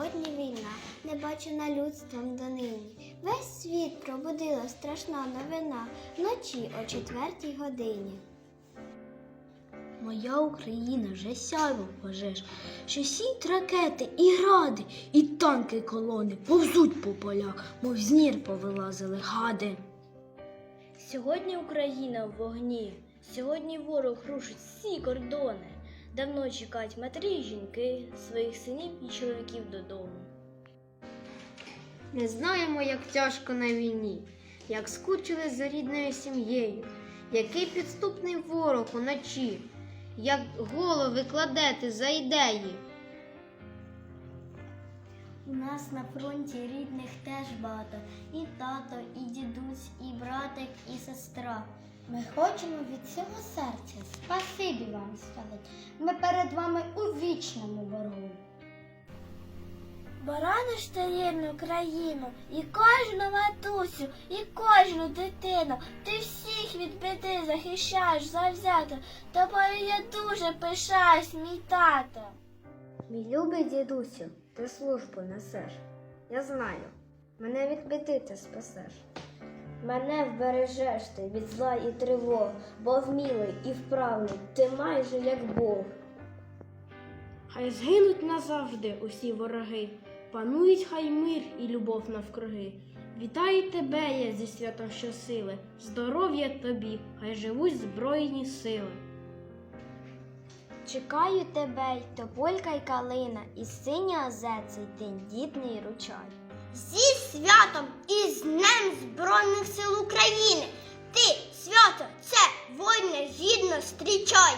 війна, не бачена людством донині. Весь світ пробудила страшна новина вночі о четвертій годині. Моя Україна вже сяйво пожеж, що сіть ракети і гради, і танки колони повзуть по полях, мов з нір повилазили гади. Сьогодні Україна в вогні, сьогодні ворог рушить всі кордони. Давно чекають матері й жінки своїх синів і чоловіків додому. Не знаємо, як тяжко на війні, як скучили за рідною сім'єю, який підступний ворог уночі, як голови кладете за ідеї. У нас на фронті рідних теж багато. І тато, і дідусь, і братик, і сестра. Ми хочемо від всього серця спасибі вам сказати. Ми перед вами у вічному боргу. Борониш ти рідну країну, і кожну матусю, і кожну дитину. Ти всіх від біди захищаєш завзято. Тобою я дуже пишаюсь, мій тато. Мій любий дідусю, ти службу несеш. Я знаю, мене від біди ти спасеш. Мене вбережеш ти від зла і тривог, бо вмілий і вправний, ти майже як Бог. Хай згинуть назавжди усі вороги, панують хай мир і любов навкруги. Вітаю тебе, я зі святом щосили, здоров'я тобі, хай живуть збройні сили. Чекаю тебе, й тополька й калина, і синя озецей тендітний ручай. Зі святом і з Днем Збройних сил України. Ти, свято, це воїна гідно зустрічай.